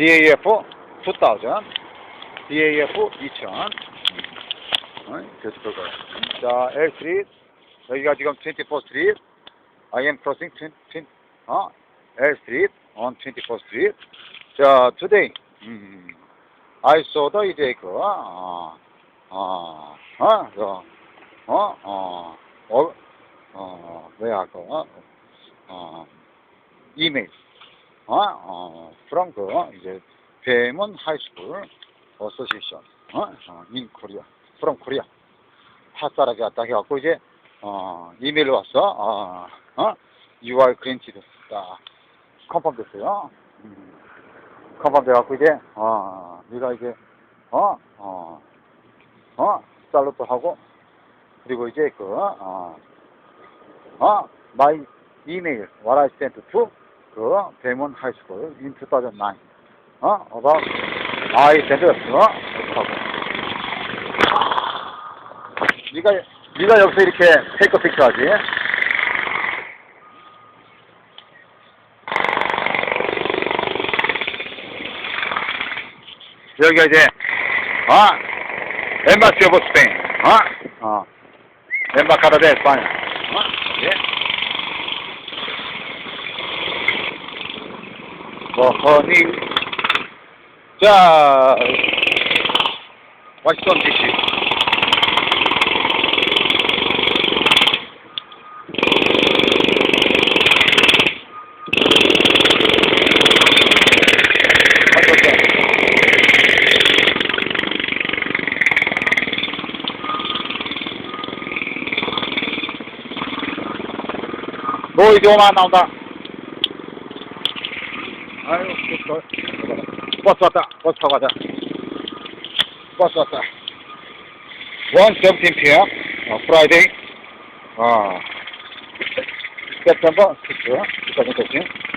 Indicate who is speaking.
Speaker 1: DAF 2000, DAF 2000. 어, 계속 그거. 자, L3 여기가 지금 24 스트리트. I am crossing 20, 20 어, L3 on 24 스트리트. 자, today. 음, I saw the 그 어, 어, 어, 저, 어, 어, 어, 어, 뭐야 그 어, 어, 이메일. 어, 어, 그 이제 배문 하이스쿨 어소시에이션 어, 어, in Korea, from Korea. 핫사라게 왔다 해갖고 이제 어, 이메일로 왔어. 어, 어, you are granted. 자, 컨펌 됐어요. 음, 컨펌 돼갖고 이제 어, 네가 이제 어, 어, 어, 살로또 하고 그리고 이제 그 어, 어, email what I sent to 그 대문 하이스쿨 in 2009 어, about I it 어, 네가 네가 여기서 이렇게 테이크 픽처 하지? 여기가 이제 어? 엠바시 오브 스페인 어? 어. 엠바카다 데 스파냐. 어? 예? 哦，你这我先继续。哎，对了，我叫嘛名字？ 아유, 저, 버스 왔다. 버스 타고 가자. 버스 왔다. 117 p.m. 어, 프라이데이. 어, September 6th, 2013.